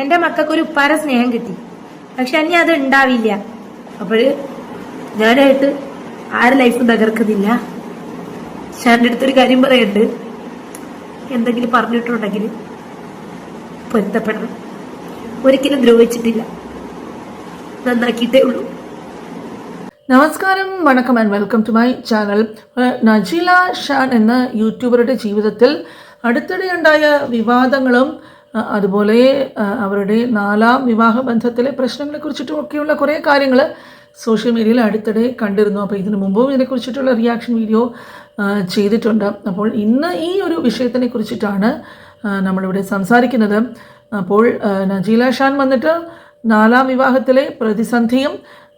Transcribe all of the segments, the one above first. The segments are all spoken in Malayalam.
എന്റെ മക്കൾക്ക് ഒരു ഉപ്പാര സ്നേഹം കിട്ടി. പക്ഷെ അനി അത് ഉണ്ടാവില്ല. അപ്പോഴ് ഞാനായിട്ട് ആരുടെ ലൈഫ് തകർക്കുന്നില്ല. ഷാന്റെ അടുത്തൊരു കാര്യം പറയുന്നുണ്ട് എന്തെങ്കിലും പറഞ്ഞിട്ടുണ്ടെങ്കിൽ പൊരുത്തപ്പെടണം. ഒരിക്കലും ദ്രോഹിച്ചിട്ടില്ല. നന്നാക്കിയിട്ടേ ഉള്ളൂ. നമസ്കാരം വണക്കം and welcome to my channel Najeela Shan എന്ന യൂട്യൂബറുടെ ജീവിതത്തിൽ അടുത്തിടെ ഉണ്ടായ വിവാദങ്ങളും അതുപോലെ അവരുടെ നാലാം വിവാഹ ബന്ധത്തിലെ പ്രശ്നങ്ങളെ കുറിച്ചിട്ടും ഒക്കെയുള്ള കുറേ കാര്യങ്ങൾ സോഷ്യൽ മീഡിയയിൽ അടുത്തിടെ കണ്ടിരുന്നു. അപ്പോൾ ഇതിനു മുമ്പും ഇതിനെക്കുറിച്ചിട്ടുള്ള റിയാക്ഷൻ വീഡിയോ ചെയ്തിട്ടുണ്ട്. അപ്പോൾ ഇന്ന് ഈ ഒരു വിഷയത്തിനെ കുറിച്ചിട്ടാണ് നമ്മളിവിടെ സംസാരിക്കുന്നത്. അപ്പോൾ നജീല ഷാൻ വന്നിട്ട് നാലാം വിവാഹത്തിലെ പ്രതിസന്ധിയും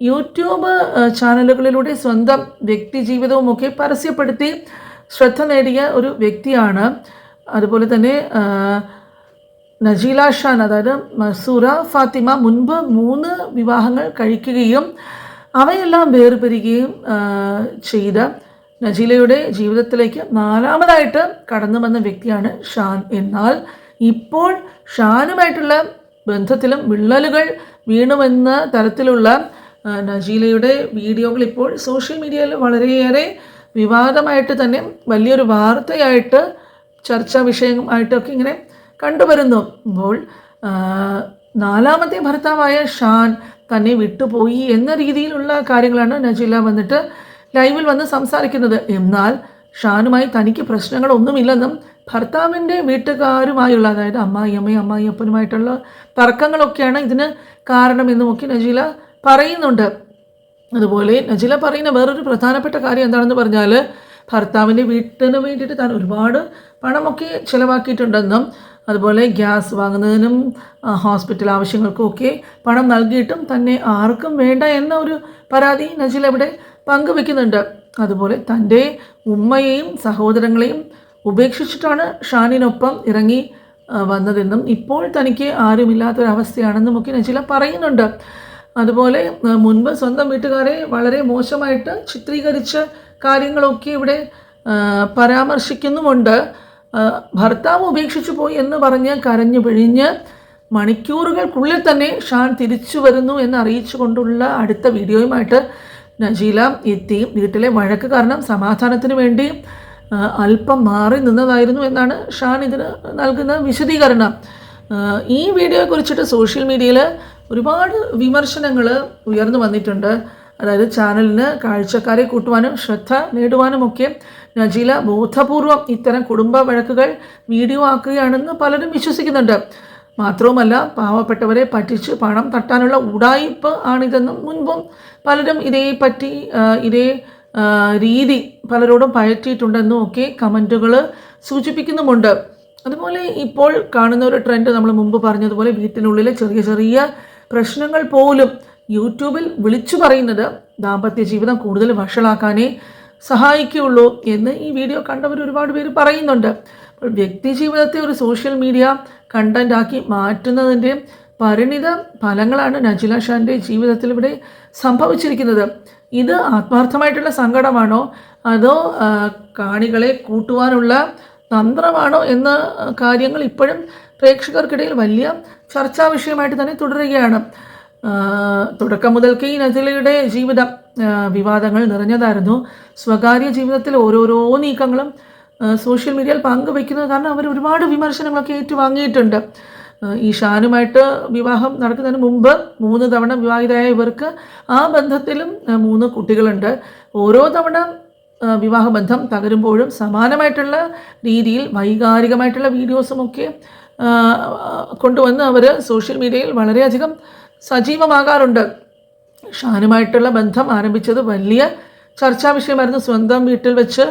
യൂട്യൂബ് ചാനലുകളിലൂടെ സ്വന്തം വ്യക്തി ജീവിതവും ഒക്കെ പരസ്യപ്പെടുത്തി ശ്രദ്ധ നേടിയ ഒരു വ്യക്തിയാണ്. അതുപോലെ തന്നെ നജീല ഷാൻ അതായത് മസൂറ ഫാത്തിമ മുൻപ് മൂന്ന് വിവാഹങ്ങൾ കഴിക്കുകയും അവയെല്ലാം വേർപിരിയുകയും ആഹ്, ചെയ്ത നജീലയുടെ ജീവിതത്തിലേക്ക് നാലാമതായിട്ട് കടന്നു വന്ന വ്യക്തിയാണ് ഷാൻ. എന്നാൽ ഇപ്പോൾ ഷാനുമായിട്ടുള്ള ബന്ധത്തിലും വിള്ളലുകൾ വീണുമെന്ന തരത്തിലുള്ള നജീലയുടെ വീഡിയോകൾ ഇപ്പോൾ സോഷ്യൽ മീഡിയയിൽ വളരെയേറെ വിവാദമായിട്ട് തന്നെ വലിയൊരു വാർത്തയായിട്ട് ചർച്ചാ വിഷയമായിട്ടൊക്കെ ഇങ്ങനെ കണ്ടുവരുന്നു. അപ്പോൾ നാലാമത്തെ ഭർത്താവായ ഷാൻ തന്നെ വിട്ടുപോയി എന്ന രീതിയിലുള്ള കാര്യങ്ങളാണ് നജീല വന്നിട്ട് ലൈവിൽ വന്ന് സംസാരിക്കുന്നത്. എന്നാൽ ഷാനുമായി തനിക്ക് പ്രശ്നങ്ങളൊന്നുമില്ലെന്നും ഭർത്താവിന്റെ വീട്ടുകാരുമായുള്ള അതായത് അമ്മായി അമ്മയും അമ്മായി അപ്പനുമായിട്ടുള്ള തർക്കങ്ങളൊക്കെയാണ് ഇതിന് കാരണമെന്നുമൊക്കെ നജീല പറയുന്നുണ്ട്. അതുപോലെ നജീല പറയുന്ന വേറൊരു പ്രധാനപ്പെട്ട കാര്യം എന്താണെന്ന് പറഞ്ഞാൽ ഭർത്താവിന്റെ വീട്ടിന് വേണ്ടിയിട്ട് താൻ ഒരുപാട് പണമൊക്കെ ചിലവാക്കിയിട്ടുണ്ടെന്നും അതുപോലെ ഗ്യാസ് വാങ്ങുന്നതിനും ഹോസ്പിറ്റൽ ആവശ്യങ്ങൾക്കും ഒക്കെ പണം നൽകിയിട്ടും തന്നെ ആർക്കും വേണ്ട എന്ന ഒരു പരാതി നജീൽ അവിടെ പങ്കുവെക്കുന്നുണ്ട്. അതുപോലെ തന്റെ ഉമ്മയെയും സഹോദരങ്ങളെയും ഉപേക്ഷിച്ചിട്ടാണ് ഷാനിനൊപ്പം ഇറങ്ങി വന്നതെന്നും ഇപ്പോൾ തനിക്ക് ആരുമില്ലാത്തൊരവസ്ഥയാണെന്നും ഒക്കെ നജില പറയുന്നുണ്ട്. അതുപോലെ മുൻപ് സ്വന്തം വീട്ടുകാരെ വളരെ മോശമായിട്ട് ചിത്രീകരിച്ച കാര്യങ്ങളൊക്കെ ഇവിടെ പരാമർശിക്കുന്നുമുണ്ട്. ഭർത്താവ് ഉപേക്ഷിച്ചു പോയി എന്ന് പറഞ്ഞ് കരഞ്ഞു പിഴിഞ്ഞ് മണിക്കൂറുകൾക്കുള്ളിൽ തന്നെ ഷാൻ തിരിച്ചു വരുന്നു എന്ന് അറിയിച്ചുകൊണ്ടുള്ള അടുത്ത വീഡിയോയുമായിട്ട് നജീല എത്തി. വീട്ടിലെ വഴക്ക് കാരണം സമാധാനത്തിന് വേണ്ടി അല്പം മാറി നിന്നതായിരുന്നു എന്നാണ് ഷാൻ ഇതിന് നൽകുന്ന വിശദീകരണം. ഈ വീഡിയോയെ കുറിച്ചിട്ട് സോഷ്യൽ മീഡിയയിൽ ഒരുപാട് വിമർശനങ്ങൾ ഉയർന്നു വന്നിട്ടുണ്ട്. അതായത് ചാനലിന് കാഴ്ചക്കാരെ കൂട്ടുവാനും ശ്രദ്ധ നേടുവാനുമൊക്കെ നജീല ബോധപൂർവം ഇത്തരം കുടുംബ വഴക്കുകൾ വീഡിയോ ആക്കുകയാണെന്ന് പലരും വിശ്വസിക്കുന്നുണ്ട്. മാത്രവുമല്ല പാവപ്പെട്ടവരെ പറ്റിച്ച് പണം തട്ടാനുള്ള ഉടായിപ്പ് ആണിതെന്നും മുൻപും പലരും ഇതേപ്പറ്റി പറ്റി ഇതേ രീതി പലരോടും പയറ്റിയിട്ടുണ്ടെന്നും ഒക്കെ കമന്റുകൾ സൂചിപ്പിക്കുന്നുമുണ്ട്. അതുപോലെ ഇപ്പോൾ കാണുന്ന ഒരു ട്രെൻഡ് നമ്മൾ മുമ്പ് പറഞ്ഞതുപോലെ വീട്ടിനുള്ളിലെ ചെറിയ ചെറിയ പ്രശ്നങ്ങൾ പോലും യൂട്യൂബിൽ വിളിച്ചു പറയുന്നത് ദാമ്പത്യ ജീവിതം കൂടുതൽ വഷളാക്കാനേ സഹായിക്കുകയുള്ളൂ എന്ന് ഈ വീഡിയോ കണ്ടവർ ഒരുപാട് പേര് പറയുന്നുണ്ട്. വ്യക്തി ജീവിതത്തെ ഒരു സോഷ്യൽ മീഡിയ കണ്ടന്റ് ആക്കി മാറ്റുന്നതിന്റെ പരിണിത ഫലങ്ങളാണ് നജില ഷാന്റെ ജീവിതത്തിൽ ഇവിടെ സംഭവിച്ചിരിക്കുന്നത്. ഇത് ആത്മാർത്ഥമായിട്ടുള്ള സങ്കടമാണോ? അതോ കാണികളെ കൂട്ടുവാനുള്ള തന്ത്രമാണോ എന്ന കാര്യങ്ങൾ ഇപ്പോഴും പ്രേക്ഷകർക്കിടയിൽ വലിയ ചർച്ചാ വിഷയമായിട്ട് തന്നെ തുടരുകയാണ്. തുടക്കം മുതൽക്കേ ഈ നജിലയുടെ ജീവിതം വിവാദങ്ങൾ നിറഞ്ഞതായിരുന്നു. സ്വകാര്യ ജീവിതത്തിൽ ഓരോരോ നീക്കങ്ങളും സോഷ്യൽ മീഡിയയിൽ പങ്കുവെക്കുന്നത് കാരണം അവർ ഒരുപാട് വിമർശനങ്ങളൊക്കെ ഏറ്റുവാങ്ങിയിട്ടുണ്ട്. ഈ ഷാനുമായിട്ട് വിവാഹം നടക്കുന്നതിന് മുമ്പ് മൂന്ന് തവണ വിവാഹിതരായ ഇവർക്ക് ആ ബന്ധത്തിലും മൂന്ന് കുട്ടികളുണ്ട്. ഓരോ തവണ വിവാഹ വിവാഹബന്ധം തകരുമ്പോഴും സമാനമായിട്ടുള്ള രീതിയിൽ വൈകാരികമായിട്ടുള്ള വീഡിയോസുമൊക്കെ കൊണ്ടുവന്ന് അവർ സോഷ്യൽ മീഡിയയിൽ വളരെയധികം സജീവമാകാറുണ്ട്. ഷാനുമായിട്ടുള്ള ബന്ധം ആരംഭിച്ചത് വലിയ ചർച്ചാ വിഷയമായിരുന്നു. സ്വന്തം വീട്ടിൽ വെച്ച്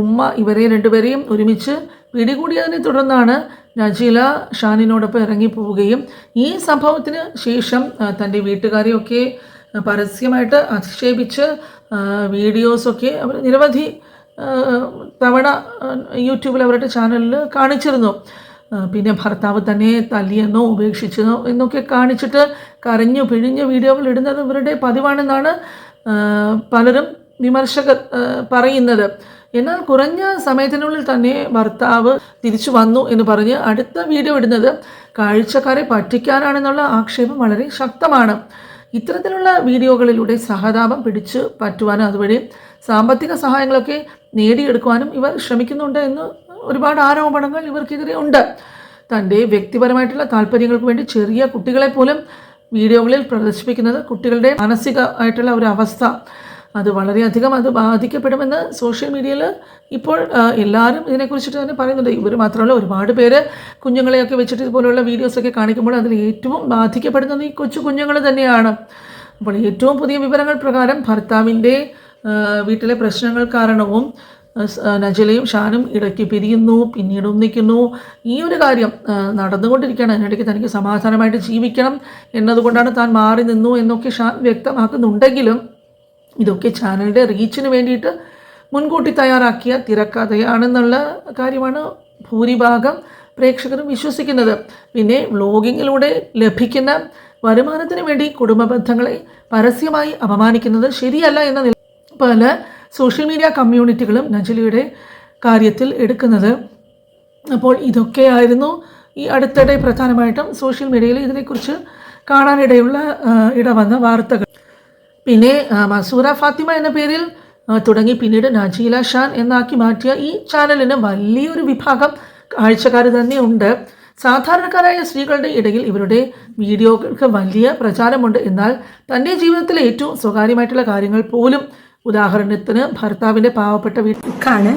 ഉമ്മ ഇവരെ രണ്ടുപേരെയും ഒരുമിച്ച് പിടികൂടിയതിനെ തുടർന്നാണ് നജീല ഷാനിനോടൊപ്പം ഇറങ്ങിപ്പോവുകയും ഈ സംഭവത്തിന് ശേഷം തന്റെ വീട്ടുകാരെയൊക്കെ പരസ്യമായിട്ട് അധിക്ഷേപിച്ച് വീഡിയോസൊക്കെ അവർ നിരവധി തവണ യൂട്യൂബിൽ അവരുടെ ചാനലിൽ കാണിച്ചിരുന്നു. പിന്നെ ഭർത്താവ് തന്നെ തല്ലിയെന്നോ ഉപേക്ഷിച്ചെന്നോ എന്നൊക്കെ കാണിച്ചിട്ട് കരഞ്ഞു പിഴിഞ്ഞ് വീഡിയോകൾ ഇടുന്നത് ഇവരുടെ പതിവാണെന്നാണ് പലരും വിമർശകർ പറയുന്നത്. എന്നാൽ കുറഞ്ഞ സമയത്തിനുള്ളിൽ തന്നെ ഭർത്താവ് തിരിച്ചു വന്നു എന്ന് പറഞ്ഞ് അടുത്ത വീഡിയോ ഇടുന്നത് കാഴ്ചക്കാരെ പറ്റിക്കാനാണെന്നുള്ള ആക്ഷേപം വളരെ ശക്തമാണ്. ഇത്തരത്തിലുള്ള വീഡിയോകളിലൂടെ സഹതാപം പിടിച്ചു പറ്റുവാനും അതുവഴി സാമ്പത്തിക സഹായങ്ങളൊക്കെ നേടിയെടുക്കുവാനും ഇവർ ശ്രമിക്കുന്നുണ്ട് എന്ന് ഒരുപാട് ആരോപണങ്ങൾ ഇവർക്കെതിരെ ഉണ്ട്. തന്റെ വ്യക്തിപരമായിട്ടുള്ള താല്പര്യങ്ങൾക്ക് വേണ്ടി ചെറിയ കുട്ടികളെ പോലും വീഡിയോകളിൽ പ്രദർശിപ്പിക്കുന്നത് കുട്ടികളുടെ മാനസികമായിട്ടുള്ള ഒരു അവസ്ഥ. അത് വളരെയധികം അത് ബാധിക്കപ്പെടുമെന്ന് സോഷ്യൽ മീഡിയയിൽ ഇപ്പോൾ എല്ലാവരും ഇതിനെക്കുറിച്ചിട്ട് തന്നെ പറയുന്നുണ്ട്. ഇവർ മാത്രമല്ല ഒരുപാട് പേര് കുഞ്ഞുങ്ങളെയൊക്കെ വെച്ചിട്ട് ഇതുപോലുള്ള വീഡിയോസൊക്കെ കാണിക്കുമ്പോൾ അതിൽ ഏറ്റവും ബാധിക്കപ്പെടുന്നത് ഈ കൊച്ചു കുഞ്ഞുങ്ങൾ തന്നെയാണ്. അപ്പോൾ ഏറ്റവും പുതിയ വിവരങ്ങൾ പ്രകാരം ഭർത്താവിന്റെ വീട്ടിലെ പ്രശ്നങ്ങൾ കാരണവും നജലയും ഷാനും ഇടയ്ക്ക് പിരിയുന്നു പിന്നീട് ഒന്നിക്കുന്നു. ഈ ഒരു കാര്യം നടന്നുകൊണ്ടിരിക്കുകയാണ്. അതിനിടയ്ക്ക് തനിക്ക് സമാധാനമായിട്ട് ജീവിക്കണം എന്നതുകൊണ്ടാണ് താൻ മാറി നിന്നു എന്നൊക്കെ ഷാൻ വ്യക്തമാക്കുന്നുണ്ടെങ്കിലും ഇതൊക്കെ ചാനലിന്റെ റീച്ചിന് വേണ്ടിയിട്ട് മുൻകൂട്ടി തയ്യാറാക്കിയ തിരക്കഥയാണെന്നുള്ള കാര്യമാണ് ഭൂരിഭാഗം പ്രേക്ഷകരും വിശ്വസിക്കുന്നത്. പിന്നെ വ്ലോഗിങ്ങിലൂടെ ലഭിക്കുന്ന വരുമാനത്തിന് വേണ്ടി കുടുംബ ബന്ധങ്ങളെ പരസ്യമായി അപമാനിക്കുന്നത് ശരിയല്ല എന്ന നില പല സോഷ്യൽ മീഡിയ കമ്മ്യൂണിറ്റികളും നജലിയുടെ കാര്യത്തിൽ എടുക്കുന്നത്. അപ്പോൾ ഇതൊക്കെയായിരുന്നു ഈ അടുത്തിടെ പ്രധാനമായിട്ടും സോഷ്യൽ മീഡിയയിൽ ഇതിനെക്കുറിച്ച് കാണാനിടയുള്ള ഇടവന്ന വാർത്തകൾ. പിന്നെ മസൂറ ഫാത്തിമ എന്ന പേരിൽ തുടങ്ങി പിന്നീട് നജീല ഷാൻ എന്നാക്കി മാറ്റിയ ഈ ചാനലിന് വലിയൊരു വിഭാഗം കാഴ്ചക്കാർ തന്നെയുണ്ട്. സാധാരണക്കാരായ സ്ത്രീകളുടെ ഇടയിൽ ഇവരുടെ വീഡിയോകൾക്ക് വലിയ പ്രചാരമുണ്ട്. എന്നാൽ തന്റെ ജീവിതത്തിലെ ഏറ്റവും സ്വകാര്യമായിട്ടുള്ള കാര്യങ്ങൾ പോലും ഉദാഹരണത്തിന് ഭർത്താവിന്റെ പാവപ്പെട്ട വീട്ടിൽ സുഖാണ്.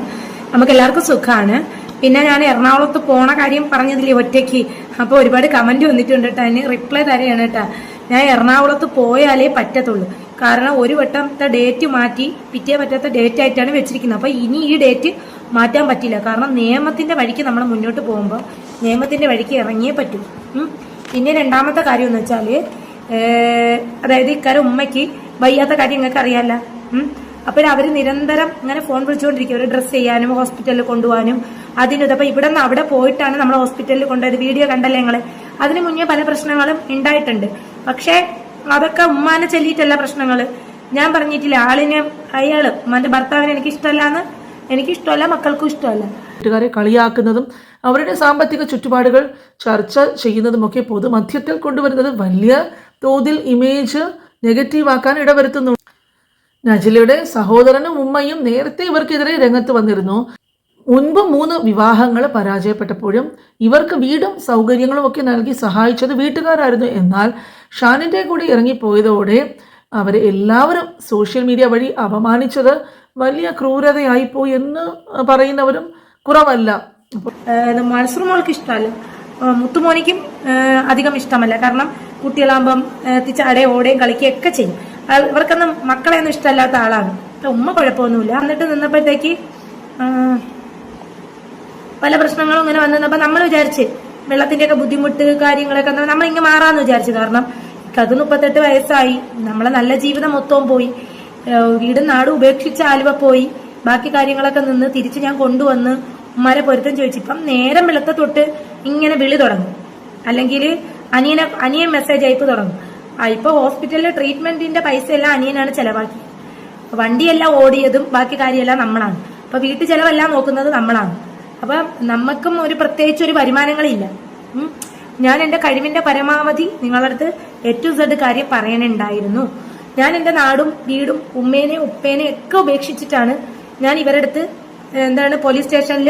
നമുക്ക് എല്ലാവർക്കും സുഖാണ്. പിന്നെ ഞാൻ എറണാകുളത്ത് പോണ കാര്യം പറഞ്ഞതില്ലേ ഒറ്റയ്ക്ക്. അപ്പൊ ഒരുപാട് കമന്റ് വന്നിട്ടുണ്ട് കേട്ടോ അതിന് റിപ്ലൈ തരെയാണ് കേട്ടോ ഞാൻ എറണാകുളത്ത് പോയാലേ പറ്റത്തുള്ളൂ. കാരണം ഒരു വട്ടത്തെ ഡേറ്റ് മാറ്റി പിറ്റേ പറ്റാത്ത ഡേറ്റ് ആയിട്ടാണ് വെച്ചിരിക്കുന്നത്. അപ്പൊ ഇനി ഈ ഡേറ്റ് മാറ്റാൻ പറ്റില്ല. കാരണം നിയമത്തിന്റെ വഴിക്ക് നമ്മൾ മുന്നോട്ട് പോകുമ്പോൾ നിയമത്തിന്റെ വഴിക്ക് ഇറങ്ങിയേ പറ്റൂ. പിന്നെ രണ്ടാമത്തെ കാര്യം എന്ന് വെച്ചാൽ അതായത് ഇക്കാരം ഉമ്മയ്ക്ക് വയ്യാത്ത കാര്യം നിങ്ങൾക്ക് അറിയാല്ല. ഉം. അപ്പോൾ അവർ നിരന്തരം ഇങ്ങനെ ഫോൺ വിളിച്ചുകൊണ്ടിരിക്കും. അവർ ഡ്രസ്സ് ചെയ്യാനും ഹോസ്പിറ്റലിൽ കൊണ്ടുപോകാനും അതിന് അപ്പൊ ഇവിടെ നിന്ന് അവിടെ പോയിട്ടാണ് നമ്മൾ ഹോസ്പിറ്റലിൽ കൊണ്ടുപോയത്. വീഡിയോ കണ്ടല്ലേ ഞങ്ങൾ അതിന് മുന്നേ പല പ്രശ്നങ്ങളും ഉണ്ടായിട്ടുണ്ട് പക്ഷേ അതൊക്കെ ഉമ്മാനെ ചെല്ലിയിട്ടല്ല പ്രശ്നങ്ങൾ ഞാൻ പറഞ്ഞിട്ടില്ല ആളിനെ അയാൾ ഉമ്മാന്റെ ഭർത്താവിനെ എനിക്ക് ഇഷ്ടമല്ലാന്ന് എനിക്ക് ഇഷ്ടമല്ല മക്കൾക്കും ഇഷ്ടമല്ല. വീട്ടുകാരെ കളിയാക്കുന്നതും അവരുടെ സാമ്പത്തിക ചുറ്റുപാടുകൾ ചർച്ച ചെയ്യുന്നതുമൊക്കെ പൊതുമധ്യത്തിൽ കൊണ്ടുവരുന്നത് വലിയ തോതിൽ ഇമേജ് നെഗറ്റീവാക്കാൻ ഇടവരുത്തുന്നു. നജിലയുടെ സഹോദരനും ഉമ്മയും നേരത്തെ ഇവർക്കെതിരെ രംഗത്ത് വന്നിരുന്നു. മുൻപ് മൂന്ന് വിവാഹങ്ങൾ പരാജയപ്പെട്ടപ്പോഴും ഇവർക്ക് വീടും സൗകര്യങ്ങളും ഒക്കെ നൽകി സഹായിച്ചത് വീട്ടുകാരായിരുന്നു. എന്നാൽ ഷാനിന്റെ കൂടി ഇറങ്ങിപ്പോയതോടെ അവരെ എല്ലാവരും സോഷ്യൽ മീഡിയ വഴി അപമാനിച്ചത് വലിയ ക്രൂരതയായിപ്പോയി എന്ന് പറയുന്നവരും കുറവല്ല. മത്സരം മോൾക്ക് ഇഷ്ടമല്ല. മുത്തുമോനിക്കും അധികം ഇഷ്ടമല്ല. കാരണം കുട്ടികളാകുമ്പം ചാടേ ഓടേയും കളിക്കുകയൊക്കെ ചെയ്യും. ഇവർക്കൊന്നും മക്കളെ ഒന്നും ഇഷ്ടമല്ലാത്ത ആളാണ്. അപ്പൊ ഉമ്മ കുഴപ്പമൊന്നുമില്ല. എന്നിട്ട് നിന്നപ്പോഴത്തേക്ക് പല പ്രശ്നങ്ങളും ഇങ്ങനെ വന്നു നിന്നപ്പോ നമ്മൾ വിചാരിച്ച് വെള്ളത്തിന്റെ ഒക്കെ ബുദ്ധിമുട്ട് കാര്യങ്ങളൊക്കെ നമ്മൾ ഇങ്ങനെ മാറാന്ന് വിചാരിച്ചു. കാരണം അത് മുപ്പത്തെട്ട് വയസ്സായി. നമ്മളെ നല്ല ജീവിതം മൊത്തവും പോയി. വീട് നാടും ഉപേക്ഷിച്ച് ആലുവ പോയി. ബാക്കി കാര്യങ്ങളൊക്കെ നിന്ന് തിരിച്ച് ഞാൻ കൊണ്ടുവന്ന് ഉമ്മാരെ പൊരുത്തം ചോദിച്ചു. ഇപ്പം നേരം വെളുത്ത തൊട്ട് ഇങ്ങനെ വിളി തുടങ്ങും. അല്ലെങ്കിൽ അനിയനെ അനിയൻ മെസ്സേജ് അയപ്പ് തുടങ്ങും. ആ ഇപ്പൊ ഹോസ്പിറ്റലിലെ ട്രീറ്റ്മെന്റിന്റെ പൈസ എല്ലാം അനിയനാണ് ചെലവാക്കി. വണ്ടിയെല്ലാം ഓടിയതും ബാക്കി കാര്യമെല്ലാം നമ്മളാണ്. അപ്പൊ വീട്ടു ചെലവെല്ലാം നോക്കുന്നത് നമ്മളാണ്. അപ്പൊ നമുക്കും ഒരു പ്രത്യേകിച്ച് ഒരു വരുമാനങ്ങളില്ല. ഞാൻ എന്റെ കഴിവിന്റെ പരമാവധി നിങ്ങളടുത്ത് ഏറ്റവും സെഡ് കാര്യം പറയാനുണ്ടായിരുന്നു ഞാൻ എന്റെ നാടും വീടും ഉമ്മേനെ ഉപ്പേനെ ഒക്കെ ഉപേക്ഷിച്ചിട്ടാണ് ഞാൻ ഇവരടുത്ത് എന്താണ് പോലീസ് സ്റ്റേഷനിൽ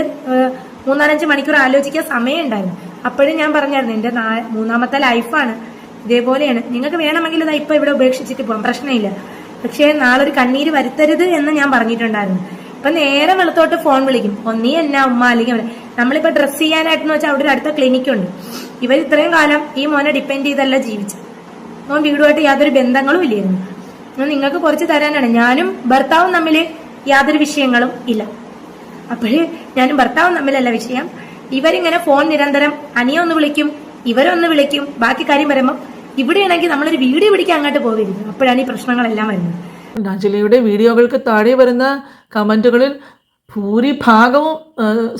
മൂന്നാലഞ്ച് മണിക്കൂർ ആലോചിക്കാൻ സമയം ഉണ്ടായിരുന്നു അപ്പോഴും ഞാൻ പറഞ്ഞായിരുന്നു എന്റെ മൂന്നാമത്തെ ലൈഫാണ്. ഇതേപോലെയാണ്. നിങ്ങൾക്ക് വേണമെങ്കിൽ ഇതാ ഇപ്പൊ ഇവിടെ ഉപേക്ഷിച്ചിട്ട് പോകാം പ്രശ്നമില്ല. പക്ഷേ നാളെ ഒരു കണ്ണീര് വരുത്തരുത് എന്ന് ഞാൻ പറഞ്ഞിട്ടുണ്ടായിരുന്നു. ഇപ്പൊ നേരെ വെളുത്തോട്ട് ഫോൺ വിളിക്കും. ഒന്നീ എന്നാ ഉമ്മ അല്ലെങ്കിൽ. നമ്മളിപ്പോ ഡ്രസ് ചെയ്യാനായിട്ടെന്ന് വെച്ചാൽ അവിടെ ഒരു അടുത്ത ക്ലിനിക് ഉണ്ട് ഇവർ ഇത്രയും കാലം ഈ മോനെ ഡിപ്പെൻഡ് ചെയ്തല്ല ജീവിച്ചു മോൻ വീടുമായിട്ട് യാതൊരു ബന്ധങ്ങളും ഇല്ലായിരുന്നു. നിങ്ങൾക്ക് കുറച്ച് തരാനാണ്. ഞാനും ഭർത്താവും തമ്മിൽ യാതൊരു വിഷയങ്ങളും ഇല്ല. അപ്പോഴേ ഞാനും ഭർത്താവും തമ്മിലല്ല വിഷയം. ഇവരിങ്ങനെ ഫോൺ നിരന്തരം അനിയ ഒന്ന് വിളിക്കും ഇവരൊന്ന് വിളിക്കും. ബാക്കി കാര്യം വരുമ്പോൾ ഇവിടെയാണെങ്കിൽ നമ്മളൊരു വീഡിയോ പിടിക്കാൻ അങ്ങോട്ട് പോകരുത് അപ്പോഴാണ് ഈ പ്രശ്നങ്ങളെല്ലാം വരുന്നത്. നജലയുടെ വീഡിയോകൾക്ക് താഴെ വരുന്ന കമന്റുകളിൽ ഭൂരിഭാഗവും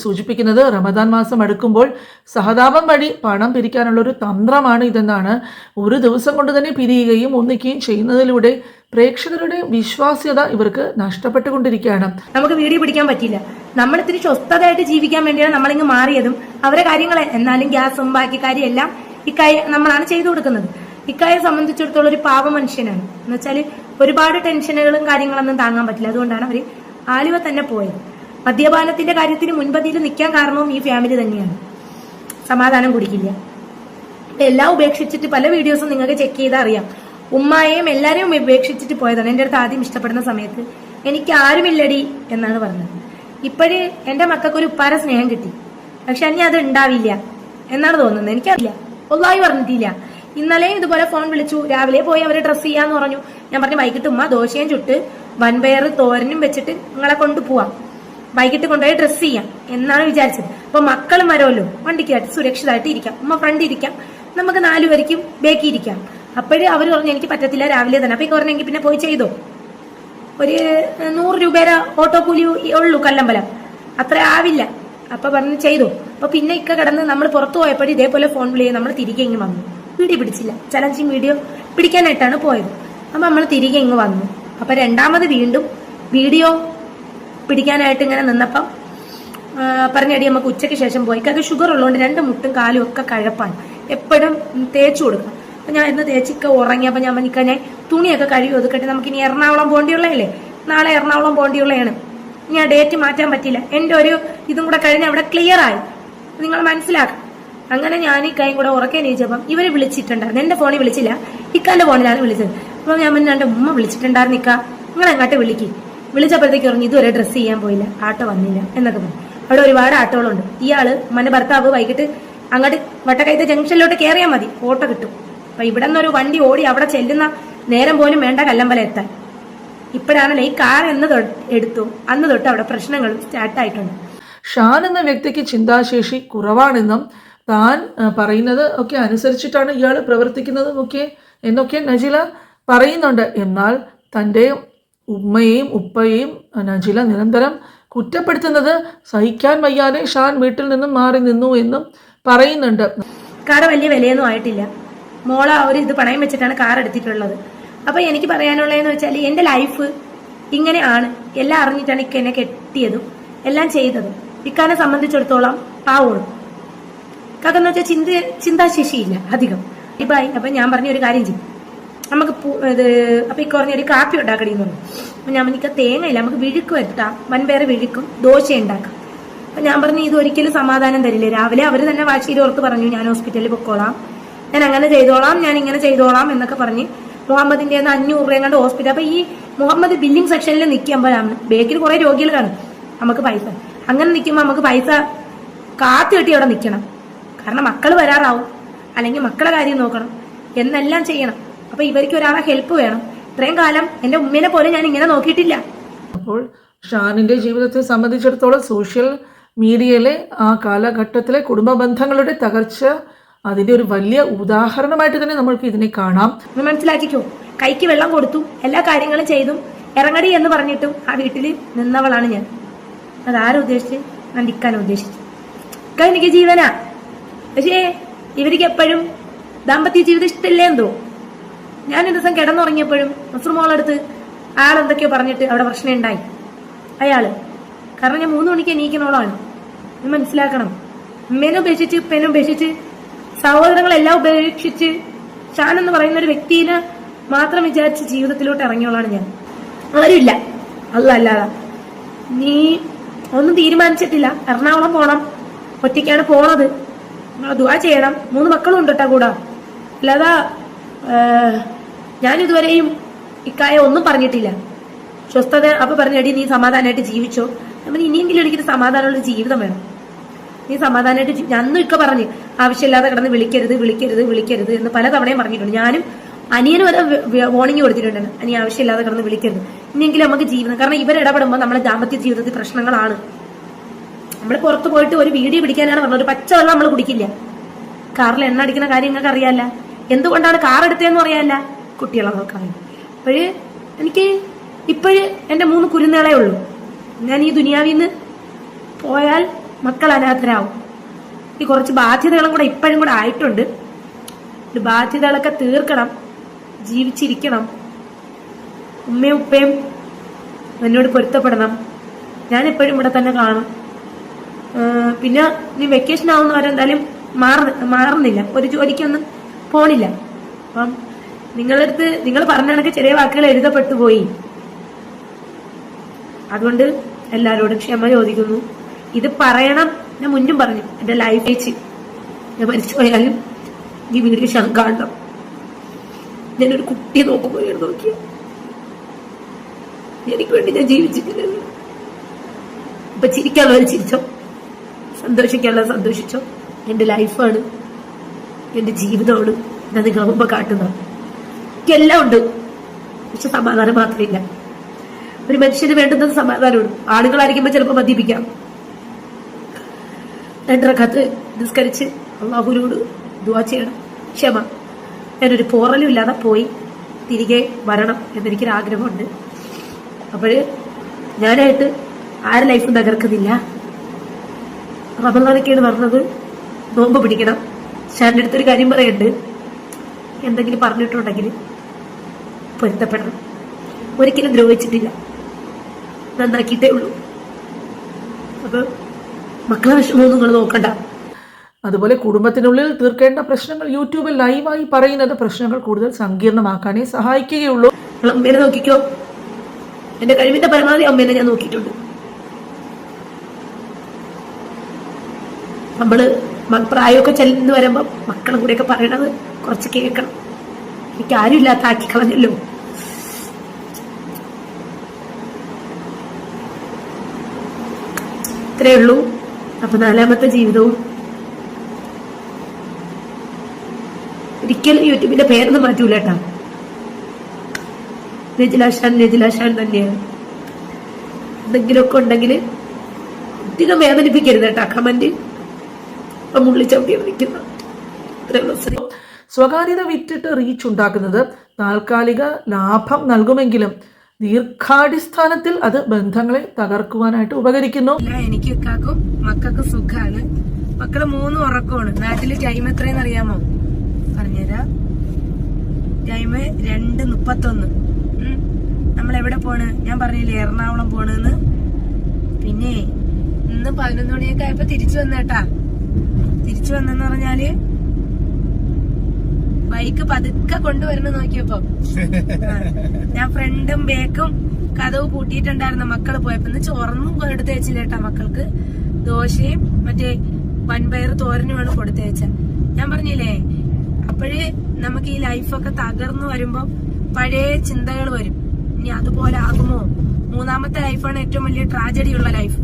സൂചിപ്പിക്കുന്നത് റമദാൻ മാസം അടുക്കുമ്പോൾ സഹതാപം വഴി പണം പിരിക്കാനുള്ള ഒരു തന്ത്രമാണ് ഇതെന്നാണ് ഒരു ദിവസം കൊണ്ട് തന്നെ പിരിയുകയും ഒന്നിക്കുകയും ചെയ്യുന്നതിലൂടെ പ്രേക്ഷകരുടെ വിശ്വാസ്യത ഇവർക്ക് നഷ്ടപ്പെട്ടുകൊണ്ടിരിക്കുകയാണ്. നമുക്ക് വീഡിയോ പിടിക്കാൻ പറ്റില്ല. നമ്മൾ ഇത്തിരി സ്വസ്ഥതയായിട്ട് ജീവിക്കാൻ വേണ്ടിയാണ് നമ്മളിങ്ങ് മാറിയതും അവരെ കാര്യങ്ങളെ എന്നാലും ഗ്യാസും ബാക്കി കാര്യം എല്ലാം ഇക്കായ നമ്മളാണ് ചെയ്തു കൊടുക്കുന്നത്. ഇക്കായെ സംബന്ധിച്ചിടത്തോളം ഒരു പാവ മനുഷ്യനാണ്. എന്ന് വെച്ചാൽ ഒരുപാട് ടെൻഷനുകളും കാര്യങ്ങളൊന്നും താങ്ങാൻ പറ്റില്ല. അതുകൊണ്ടാണ് അവർ ആലുവ തന്നെ പോയത്. മദ്യപാനത്തിന്റെ കാര്യത്തിന് മുൻപതിയിൽ നിൽക്കാൻ കാരണവും ഈ ഫാമിലി തന്നെയാണ്. സമാധാനം കുടിക്കില്ല. എല്ലാം ഉപേക്ഷിച്ചിട്ട് പല വീഡിയോസും നിങ്ങൾക്ക് ചെക്ക് ചെയ്താൽ അറിയാം. ഉമ്മായെയും എല്ലാരെയും ഉപേക്ഷിച്ചിട്ട് പോയതാണ്. എന്റെ അടുത്ത് ആദ്യം ഇഷ്ടപ്പെടുന്ന സമയത്ത് എനിക്ക് ആരുമില്ലടി എന്നാണ് പറഞ്ഞത്. ഇപ്പോഴ് എന്റെ മക്കൾക്ക് ഒരു ഉപ്പാര സ്നേഹം കിട്ടി. പക്ഷെ അനി അത് ഉണ്ടാവില്ല എന്നാണ് തോന്നുന്നത്. എനിക്കറിയില്ല. ഒന്നായി പറഞ്ഞിട്ടില്ല. ഇന്നലെയും ഇതുപോലെ ഫോൺ വിളിച്ചു. രാവിലെ പോയി അവർ ഡ്രസ് ചെയ്യാന്ന് പറഞ്ഞു. ഞാൻ പറഞ്ഞു വൈകിട്ട് ഉമ്മ ദോശയും ചുട്ട് വൻപയർ തോരനും വെച്ചിട്ട് നിങ്ങളെ കൊണ്ടുപോവാം വൈകിട്ട് കൊണ്ടുപോയി ഡ്രസ് ചെയ്യാം. എന്നാണ് വിചാരിച്ചത്. അപ്പൊ മക്കളും വരുമല്ലോ വണ്ടിക്കായിട്ട് സുരക്ഷിതമായിട്ട് ഇരിക്കാം. ഉമ്മ ഫ്രണ്ട് ഇരിക്കാം. നമുക്ക് നാലു പേർക്കും ബേക്കി ഇരിക്കാം. അപ്പോഴേ അവർ പറഞ്ഞു എനിക്ക് പറ്റത്തില്ല രാവിലെ തന്നെ. അപ്പൊ പറഞ്ഞെങ്കിൽ പിന്നെ പോയി ചെയ്തോ? ഒരു നൂറ് രൂപയുടെ ഓട്ടോ കൂലി ഉള്ളൂ കല്ലമ്പലം. അത്ര ആവില്ല. അപ്പൊ പറഞ്ഞ് ചെയ്തു. അപ്പൊ പിന്നെ ഇക്ക കിടന്ന് നമ്മൾ പുറത്തു പോയപ്പോഴും ഇതേപോലെ ഫോൺ വിളി നമ്മൾ തിരികെ ഇങ്ങ് വന്നു. വീഡിയോ പിടിച്ചില്ല. ചലഞ്ചിങ് വീഡിയോ പിടിക്കാനായിട്ടാണ് പോയത്. അപ്പൊ നമ്മൾ തിരികെ ഇങ്ങ് വന്നു. അപ്പൊ രണ്ടാമത് വീണ്ടും വീഡിയോ പിടിക്കാനായിട്ട് ഇങ്ങനെ നിന്നപ്പം പറഞ്ഞടി നമുക്ക് ഉച്ചയ്ക്ക് ശേഷം പോയി. അത് ഷുഗർ ഉള്ളതുകൊണ്ട് രണ്ട് മുട്ടും കാലും ഒക്കെ കഴപ്പാണ് എപ്പോഴും തേച്ചു കൊടുക്കണം. അപ്പൊ ഞാൻ ഇന്ന് തേച്ചിക്ക ഉറങ്ങിയപ്പോൾ ഞാൻ പറഞ്ഞിക്ക ഞാൻ തുണിയൊക്കെ കഴുകി ഒതുക്കട്ടെ. നമുക്ക് ഇനി എറണാകുളം പോകേണ്ടിയുള്ളതല്ലേ നാളെ എറണാകുളം പോകേണ്ടിയുള്ളതാണ് ആ ഡേറ്റ് മാറ്റാൻ പറ്റില്ല എന്റെ ഒരു ഇതും കൂടെ കഴിഞ്ഞ് അവിടെ ക്ലിയർ ആയി. നിങ്ങൾ മനസ്സിലാക്കണം. അങ്ങനെ ഞാൻ ഈ കൈ കൂടെ ഉറക്കെ നീച്ചപ്പം ഇവരെ വിളിച്ചിട്ടുണ്ടായിരുന്നു. എന്റെ ഫോണിൽ വിളിച്ചില്ല. ഇക്കാന്റെ ഫോണിലാണ് വിളിച്ചത്. അപ്പൊ ഞാൻ മുന്നേ എന്റെ ഉമ്മ വിളിച്ചിട്ടുണ്ടായിരുന്നു ഇക്ക. നിങ്ങൾ എങ്ങോട്ട് വിളിക്കും? വിളിച്ചപ്പോഴത്തേക്ക് പറഞ്ഞു ഇതുവരെ ഡ്രസ്സ് ചെയ്യാൻ പോയില്ല. ആട്ടോ വന്നില്ല. എന്നൊക്കെ പറഞ്ഞു. അവിടെ ഒരുപാട് ആട്ടോകളുണ്ട് ഇയാൾ മന്റെ ഭർത്താവ് വൈകിട്ട് അങ്ങോട്ട് വട്ടക്കൈത്തെ ജംഗ്ഷനിലോട്ട് കയറിയാൽ മതി. ഓട്ടോ കിട്ടും. അപ്പൊ ഇവിടെ നിന്നൊരു വണ്ടി ഓടി അവിടെ ചെല്ലുന്ന നേരം പോലും വേണ്ട കല്ലമ്പല എത്താൻ. ഇപ്പോഴാണല്ലോ ഈ കാർ എന്ന് എടുത്തു. അന്ന് തൊട്ട് അവിടെ പ്രശ്നങ്ങൾ സ്റ്റാർട്ടായിട്ടുണ്ട്. ഷാൻ എന്ന വ്യക്തിക്ക് ചിന്താശേഷി കുറവാണെന്നും താൻ പറയുന്നത് ഒക്കെ അനുസരിച്ചിട്ടാണ് ഇയാൾ പ്രവർത്തിക്കുന്നതും ഒക്കെ എന്നൊക്കെ നജില പറയുന്നുണ്ട്. എന്നാൽ തന്റെ ഉമ്മയെയും ഉപ്പയെയും നജില നിരന്തരം കുറ്റപ്പെടുത്തുന്നത് സഹിക്കാൻ വയ്യാതെ ഷാൻ വീട്ടിൽ നിന്നും മാറി നിന്നു എന്നും പറയുന്നുണ്ട്. കാർ വലിയ വിലയൊന്നും ആയിട്ടില്ല. മോള ഒരു ഇത് പണയം വെച്ചിട്ടാണ് കാർ എടുത്തിട്ടുള്ളത്. അപ്പൊ എനിക്ക് പറയാനുള്ളതെന്ന് വെച്ചാൽ എന്റെ ലൈഫ് ഇങ്ങനെയാണ്. എല്ലാം അറിഞ്ഞിട്ടാണ് ഇക്ക എന്നെ കെട്ടിയതും എല്ലാം ചെയ്തതും. ഇക്കാനെ സംബന്ധിച്ചിടത്തോളം പാവോളും കാക്കെന്ന് വെച്ചാൽ ചിന്ത ചിന്താശേഷിയില്ല അധികം. ഇപ്പായി അപ്പൊ ഞാൻ പറഞ്ഞ ഒരു കാര്യം ചെയ്യും. നമുക്ക് ഇത് അപ്പൊ ഈ കുറഞ്ഞ ഒരു കാപ്പി ഉണ്ടാക്കണി എന്ന് പറഞ്ഞു. അപ്പൊ ഞാൻ എനിക്ക് തേങ്ങയില്ല നമുക്ക് വിഴുക്ക് വരുത്താം. വൻപേറെ വിഴുക്കും ദോശ ഉണ്ടാക്കാം. അപ്പൊ ഞാൻ പറഞ്ഞു ഇത് ഒരിക്കലും സമാധാനം തരില്ലേ. രാവിലെ അവർ തന്നെ വാശിയിൽ ഓർത്ത് പറഞ്ഞു ഞാൻ ഹോസ്പിറ്റലിൽ പൊക്കോളാം. ഞാൻ അങ്ങനെ ചെയ്തോളാം ഞാൻ ഇങ്ങനെ ചെയ്തോളാം എന്നൊക്കെ പറഞ്ഞ് മുഹമ്മദിന്റെ കയ്യിന്ന് അഞ്ഞൂറ് രൂപയും കണ്ട് ഹോസ്പിറ്റൽ അപ്പൊ ഈ മുഹമ്മദ് ബില്ലിംഗ് സെക്ഷനിൽ നിൽക്കുമ്പോഴാണ് ബേക്കിൽ കുറെ രോഗികൾ കാണും നമുക്ക് പൈസ. അങ്ങനെ നിൽക്കുമ്പോൾ നമുക്ക് പൈസ കാത്തു കെട്ടി അവിടെ നിൽക്കണം കാരണം മക്കൾ വരാറാവും. അല്ലെങ്കിൽ മക്കളെ കാര്യം നോക്കണം. എന്നെല്ലാം ചെയ്യണം. അപ്പൊ ഇവർക്ക് ഒരാളെ ഹെൽപ്പ് വേണം. ഇത്രയും കാലം എന്റെ ഉമ്മേനെ പോലെ ഞാൻ ഇങ്ങനെ നോക്കിയിട്ടില്ല. അപ്പോൾ ഷാനിന്റെ ജീവിതത്തെ സംബന്ധിച്ചിടത്തോളം സോഷ്യൽ മീഡിയയിലെ ആ കാലഘട്ടത്തിലെ കുടുംബ ബന്ധങ്ങളുടെ തകർച്ച അതിന്റെ ഒരു വലിയ ഉദാഹരണമായിട്ട് തന്നെ നമ്മൾക്ക് ഇതിനെ കാണാം. ഒന്ന് മനസ്സിലാക്കിക്കോ? കൈക്ക് വെള്ളം കൊടുത്തു എല്ലാ കാര്യങ്ങളും ചെയ്തു ഇറങ്ങടി എന്ന് പറഞ്ഞിട്ടും ആ വീട്ടിൽ നിന്നവളാണ് ഞാൻ. അതാരും ഉദ്ദേശിച്ച്? ഞാൻ നിൽക്കാൻ ഉദ്ദേശിച്ചു. ഇക്ക എനിക്ക് ജീവനാ. പക്ഷേ ഇവർക്ക് എപ്പോഴും ദാമ്പത്യ ജീവിതം ഇഷ്ടമില്ലേ എന്തോ? ഞാൻ ഒരു ദിവസം കിടന്നുറങ്ങിയപ്പോഴും മുസ്ലിമോളടുത്ത് അയാൾ എന്തൊക്കെയോ പറഞ്ഞിട്ട് അവിടെ പ്രശ്നം ഉണ്ടായി അയാൾ കാരണം ഞാൻ മൂന്ന് മണിക്ക് എണീക്കണോളാണ് ഇത് മനസ്സിലാക്കണം. ഉമ്മേനെ ഉപേക്ഷിച്ച് ഉപ്പേനെ ഉപേക്ഷിച്ച് സഹോദരങ്ങളെല്ലാം ഉപേക്ഷിച്ച് ഷാൻ എന്ന് പറയുന്ന ഒരു വ്യക്തിനെ മാത്രം വിചാരിച്ച് ജീവിതത്തിലോട്ട് ഇറങ്ങിയോളാണ് ഞാൻ. ആരുമില്ല. അല്ല. അല്ലാതെ നീ ഒന്നും തീരുമാനിച്ചിട്ടില്ല. എറണാകുളം പോണം. ഒറ്റയ്ക്കാണ് പോണത്. നിങ്ങൾ ദുവാ ചെയ്യണം. മൂന്ന് മക്കളും ഉണ്ട് കേട്ടോ കൂടെ. അല്ലാതെ ഞാൻ ഇതുവരെയും ഇക്കായ ഒന്നും പറഞ്ഞിട്ടില്ല. സ്വസ്ഥത അപ്പൊ പറഞ്ഞടി നീ സമാധാനമായിട്ട് ജീവിച്ചോ. നമ്മൾ ഇനിയെങ്കിലും എനിക്കൊരു സമാധാനമുള്ള ജീവിതം വേണം. നീ സമാധാനമായിട്ട് ഞാനും ഇക്ക പറഞ്ഞു ആവശ്യമില്ലാതെ കിടന്ന് വിളിക്കരുത് വിളിക്കരുത് വിളിക്കരുത് എന്ന് പല തവണയും പറഞ്ഞിട്ടുണ്ട്. ഞാനും അനിയന് വരെ വാർണിംഗ് കൊടുത്തിട്ടുണ്ട് അനി ആവശ്യമില്ലാതെ കിടന്ന് വിളിക്കരുത്. ഇനിയെങ്കിലും നമുക്ക് ജീവിതം കാരണം ഇവരിടപെടുമ്പോൾ നമ്മുടെ ദാമ്പത്യ ജീവിതത്തിൽ പ്രശ്നങ്ങളാണ്. നമ്മൾ പുറത്ത് പോയിട്ട് ഒരു വീഡിയോ പിടിക്കാനാണ് പറഞ്ഞത്. ഒരു പച്ച വെള്ളം നമ്മൾ കുടിക്കില്ല. കാറിൽ എണ്ണ അടിക്കുന്ന കാര്യം നിങ്ങൾക്ക് അറിയാല്ല. എന്തുകൊണ്ടാണ് കാർ എടുത്തതെന്ന് അറിയാല്ല. കുട്ടികളെ നോക്കാൻ അപ്പോഴ് എനിക്ക് ഇപ്പോഴ് എന്റെ മൂന്ന് കുരുന്നേളെ ഉള്ളൂ. ഞാൻ ഈ ദുനിയാവിൽ നിന്ന് പോയാൽ മക്കൾ അനാഥരാകും ഈ കുറച്ച് ബാധ്യതകളും കൂടെ ഇപ്പോഴും കൂടെ ആയിട്ടുണ്ട്. ഈ ബാധ്യതകളൊക്കെ തീർക്കണം. ജീവിച്ചിരിക്കണം. ഉമ്മയും ഉപ്പയും എന്നോട് പൊരുത്തപ്പെടണം. ഞാൻ എപ്പോഴും ഇവിടെ തന്നെ കാണും. പിന്നെ നീ വെക്കേഷൻ ആവുന്ന വരെ എന്തായാലും മാറ മാറുന്നില്ല. ഒരു ജോലിക്കൊന്നും പോണില്ല. അപ്പം നിങ്ങളടുത്ത് നിങ്ങൾ പറഞ്ഞ ചെറിയ വാക്കുകൾ എഴുതപ്പെട്ടു പോയി. അതുകൊണ്ട് എല്ലാവരോടും ക്ഷമ ചോദിക്കുന്നു. ഇത് പറയണം ഞാൻ മുന്നും പറഞ്ഞു. എന്റെ ലൈഫ് വെച്ച് ഞാൻ മരിച്ചു പോയാലും ഈ വീഡിയോ ശങ്കാണ്ടം ഞാനൊരു കുട്ടിയെ നോക്കുമ്പോൾ നോക്കിയ എനിക്ക് വേണ്ടി ഞാൻ ജീവിച്ചിട്ടില്ല ഇപ്പൊ ചിരിക്കാനുള്ളത് ചിരിച്ചോ? സന്തോഷിക്കാനുള്ളത് സന്തോഷിച്ചോ? എന്റെ ലൈഫാണ്. എന്റെ ജീവിതമാണ്. ഞാൻ നിങ്ങൾ മുമ്പ് കാട്ടുന്നത്. എനിക്കെല്ലാം ഉണ്ട്. പക്ഷെ സമാധാനം മാത്രമില്ല. ഒരു മനുഷ്യന് വേണ്ടുന്നത് സമാധാനമാണ്. ആളുകളായിരിക്കുമ്പോൾ ചിലപ്പോൾ മദ്യപിക്കാം. കത്ത് നിസ്കരിച്ച് അള്ളാഹുവിനോട് ദുവാ ചെയ്യണം. ക്ഷമ. ഞാനൊരു പോറലും ഇല്ലാതെ പോയി തിരികെ വരണം എന്നെനിക്കൊരാഗ്രഹമുണ്ട്. അപ്പോൾ ഞാനായിട്ട് ആരുടെ ലൈഫ് തകർക്കുന്നില്ല? റമദാനൊക്കെയാണ് പറഞ്ഞത്. നോമ്പ് പിടിക്കണം. ഷാന്റെ അടുത്തൊരു കാര്യം പറയുന്നുണ്ട് എന്തെങ്കിലും പറഞ്ഞിട്ടുണ്ടെങ്കിൽ പൊരുത്തപ്പെടണം. ഒരിക്കലും ദ്രോഹിച്ചിട്ടില്ല. നന്നാക്കിയിട്ടേ ഉള്ളൂ. അപ്പൊ മക്കളെ വിഷമമൊന്നും നിങ്ങൾ നോക്കണ്ട. അതുപോലെ കുടുംബത്തിനുള്ളിൽ തീർക്കേണ്ട പ്രശ്നങ്ങൾ യൂട്യൂബിൽ ലൈവായി പറയുന്നത് പ്രശ്നങ്ങൾ കൂടുതൽ സങ്കീർണമാക്കാനേ സഹായിക്കുകയുള്ളൂ. അമ്മേനെ നോക്കിക്കോ. എന്റെ കഴിവിന്റെ പരമാവധി അമ്മേനെ ഞാൻ നോക്കിയിട്ടുണ്ട്. നമ്മൾ മ- പ്രായമൊക്കെ ചെല്ലുന്ന വരുമ്പോ മക്കളും കൂടെയൊക്കെ പറയണത് കുറച്ച് കേൾക്കണം. എനിക്ക് ആരും ഇല്ലാത്ത ആക്കി കളഞ്ഞല്ലോ. ഇത്രയേ ഉള്ളൂ. അപ്പൊ നാലാമത്തെ ജീവിതവും. ഒരിക്കലും യൂട്യൂബിന്റെ പേരൊന്നും മാറ്റൂല കേട്ടാ. രജിലാഷാൻ രജിലാഷാൻ തന്നെയാണ്. എന്തെങ്കിലുമൊക്കെ ഉണ്ടെങ്കിൽ അധികം വേദനിപ്പിക്കരുത് കേട്ടോ കമന്റ്. മുള്ളി ചവിട്ടിയാണ് നിൽക്കുന്ന ഇത്രയുള്ള സ്ഥിതി സ്വകാര്യത വിറ്റിട്ട് റീച്ച് ഉണ്ടാക്കുന്നത് താൽക്കാലിക ലാഭം നൽകുമെങ്കിലും ദീർഘാടിസ്ഥാനത്തിൽ അത് ബന്ധങ്ങളെ തകർക്കുവാനായിട്ട് ഉപകരിക്കുന്നു. എനിക്ക് ഇക്കാക്കും മക്കൾക്ക് സുഖാണ്. മക്കൾ മൂന്ന് ഉറക്കമാണ്. നാട്ടിൽ ടൈം എത്രയെന്ന് അറിയാമോ? പറഞ്ഞുതരാം. ടൈം രണ്ട് മുപ്പത്തൊന്ന്. നമ്മൾ എവിടെ പോണ്? ഞാൻ പറഞ്ഞില്ലേ എറണാകുളം പോണെന്ന് പിന്നെ ഇന്ന് പതിനൊന്ന് മണിയൊക്കെ ആയപ്പോ തിരിച്ചു വന്നേട്ടാ. തിരിച്ചു വന്നെന്ന് പറഞ്ഞാൽ ബൈക്ക് പതുക്കെ കൊണ്ടുവരണ നോക്കിയപ്പോ. ഞാൻ ഫ്രണ്ടും ബേക്കും കഥവ് കൂട്ടിയിട്ടുണ്ടായിരുന്നു മക്കൾ പോയപ്പോ. ഇന്ന് ചോറൊന്നും എടുത്ത് വെച്ചില്ലേട്ടാ മക്കൾക്ക്. ദോശയും മറ്റേ വൻപയർ തോരനുമാണ് കൊടുത്തയച്ച ഞാൻ പറഞ്ഞില്ലേ അപ്പോഴേ നമുക്ക് ഈ ലൈഫൊക്കെ തകർന്നു വരുമ്പോ പഴയ ചിന്തകൾ വരും. ഇനി അതുപോലെ ആകുമോ? മൂന്നാമത്തെ ലൈഫാണ് ഏറ്റവും വലിയ ട്രാജഡിയുള്ള ലൈഫ്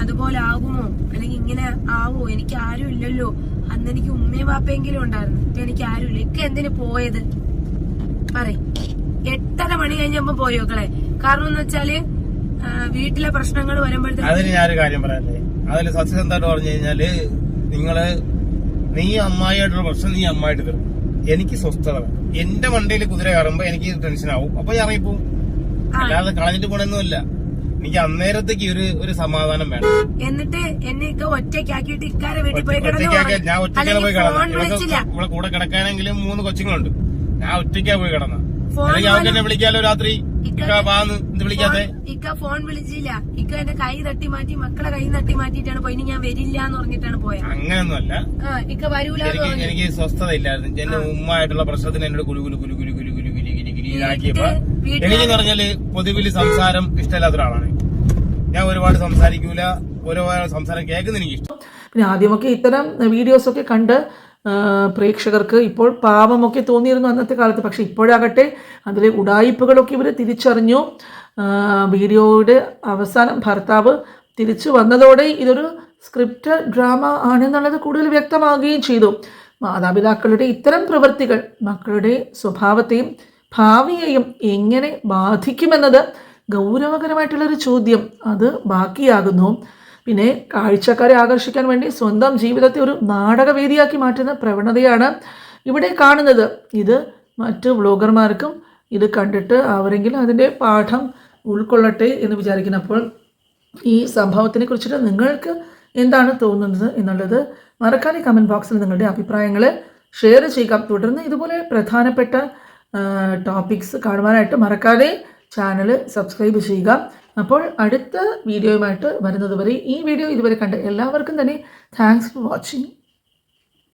അതുപോലെ ആകുമോ അല്ലെങ്കിൽ ഇങ്ങനെ ആവോ എനിക്ക് ആരും ഇല്ലല്ലോ. അന്ന് എനിക്ക് ഉമ്മയും വാപ്പയെങ്കിലും ഉണ്ടായിരുന്നു. ഇപ്പൊ എനിക്ക് ആരും ഇല്ല. ഇക്ക എന്തിനു പോയത്? പറയും. എട്ടര മണി കഴിഞ്ഞപ്പോ പോയി നോക്കളെ കാരണം എന്ന് വെച്ചാൽ വീട്ടിലെ പ്രശ്നങ്ങൾ വരുമ്പോഴത്തേക്കും അതിന് ഞാനൊരു കാര്യം പറയാല്ലേ അതിൽ സത്യസന്ധമായിട്ട് പറഞ്ഞു കഴിഞ്ഞാൽ നിങ്ങൾ നീ അമ്മായിട്ടുള്ള പ്രശ്നം നീ അമ്മായിട്ട് തരും എനിക്ക് സ്വസ്ഥത എന്റെ വണ്ടിയിൽ കുതിര കയറുമ്പോ എനിക്ക് ടെൻഷൻ ആവും അപ്പൊ ഞാൻ ഇറങ്ങിപ്പോവും. ആ. അല്ലാതെ കളഞ്ഞിട്ട് പോണെന്നുമില്ല. എനിക്ക് അന്നേരത്തേക്ക് ഒരു ഒരു സമാധാനം വേണം. എന്നിട്ട് എന്നെ ഒറ്റയ്ക്കാക്കിട്ട് ഒറ്റയ്ക്കാക്കിയിട്ട് ഇക്കാരെ വീട്ടിൽ പോയി ഞാൻ ഒറ്റയ്ക്കാണ് പോയി കിടന്നത്. ഇവിടെ കൂടെ കിടക്കാനെങ്കിലും മൂന്ന് കൊച്ചുങ്ങളുണ്ട്. ഞാൻ ഒറ്റയ്ക്കാ പോയി കിടന്ന ഞാൻ എന്നെ വിളിക്കാലോ രാത്രി? ഇക്ക- ഫോൺ- വിളിച്ചില്ല. ഇക്ക എന്റെ കൈ തട്ടി മാറ്റി മക്കളെ കൈ തട്ടി മാറ്റിട്ടാണ് പോയി ഞാൻ വരില്ല എന്ന് പറഞ്ഞിട്ടാണ് പോയത്. അങ്ങനെയൊന്നുമല്ല. ഇക്ക വരൂല എനിക്ക് സ്വസ്ഥത ഇല്ലായിരുന്നു. എന്റെ ഉമ്മായിട്ടുള്ള പ്രശ്നത്തിന് എന്നോട് കുലു കുലു കുലു കുലു കുലു കുലു കുലു കുലു കുലു ഇതാക്കിയപ്പോ എനിക്കെന്ന് പറഞ്ഞാൽ പൊതുവിൽ സംസാരം ഇഷ്ടമില്ലാത്ത ഒരാളാണ്. ഞാൻ ഒരുപാട് സംസാരിക്കൂല ഒരുപാട് സംസാരം കേൾക്കുന്ന എനിക്ക് ഇഷ്ടം പിന്നെ ആദ്യമൊക്കെ ഇത്തരം വീഡിയോസൊക്കെ കണ്ട് പ്രേക്ഷകർക്ക് ഇപ്പോൾ പാപമൊക്കെ തോന്നിയിരുന്നു അന്നത്തെ കാലത്ത്. പക്ഷെ ഇപ്പോഴാകട്ടെ അതിലെ ഉടായിപ്പുകളൊക്കെ ഇവർ തിരിച്ചറിഞ്ഞു. വീഡിയോയുടെ അവസാനം ഭർത്താവ് തിരിച്ചു വന്നതോടെ ഇതൊരു സ്ക്രിപ്റ്റ് ഡ്രാമ ആണെന്നുള്ളത് കൂടുതൽ വ്യക്തമാകുകയും ചെയ്തു. മാതാപിതാക്കളുടെ ഇത്തരം പ്രവൃത്തികൾ മക്കളുടെ സ്വഭാവത്തെയും ഭാവിയെയും എങ്ങനെ ബാധിക്കുമെന്നത് ഗൗരവകരമായിട്ടുള്ളൊരു ചോദ്യം. അത് ബാക്കിയാകുന്നു. പിന്നെ കാഴ്ചക്കാരെ ആകർഷിക്കാൻ വേണ്ടി സ്വന്തം ജീവിതത്തെ ഒരു നാടകവേദിയാക്കി മാറ്റുന്ന പ്രവണതയാണ് ഇവിടെ കാണുന്നത്. ഇത് മറ്റ് വ്ളോഗർമാർക്കും ഇത് കണ്ടിട്ട് അവരെങ്കിലും അതിന്റെ പാഠം ഉൾക്കൊള്ളട്ടെ എന്ന് വിചാരിക്കുന്നു അപ്പോൾ ഈ സംഭവത്തിനെ കുറിച്ചിട്ട് നിങ്ങൾക്ക് എന്താണ് തോന്നുന്നത് എന്നുള്ളത് മറക്കാതെ കമന്റ് ബോക്സിൽ നിങ്ങളുടെ അഭിപ്രായങ്ങൾ ഷെയർ ചെയ്യുക. തുടർന്ന് ഇതുപോലെ പ്രധാനപ്പെട്ട ടോപ്പിക്സ് കാണുവാനായിട്ട് മറക്കാതെ ചാനൽ സബ്സ്ക്രൈബ് ചെയ്യുക. അപ്പോൾ അടുത്ത വീഡിയോയുമായിട്ട് വരുന്നതുവരെ ഈ വീഡിയോ ഇതുവരെ കണ്ട എല്ലാവർക്കും തന്നെ താങ്ക്സ് ഫോർ വാച്ചിങ്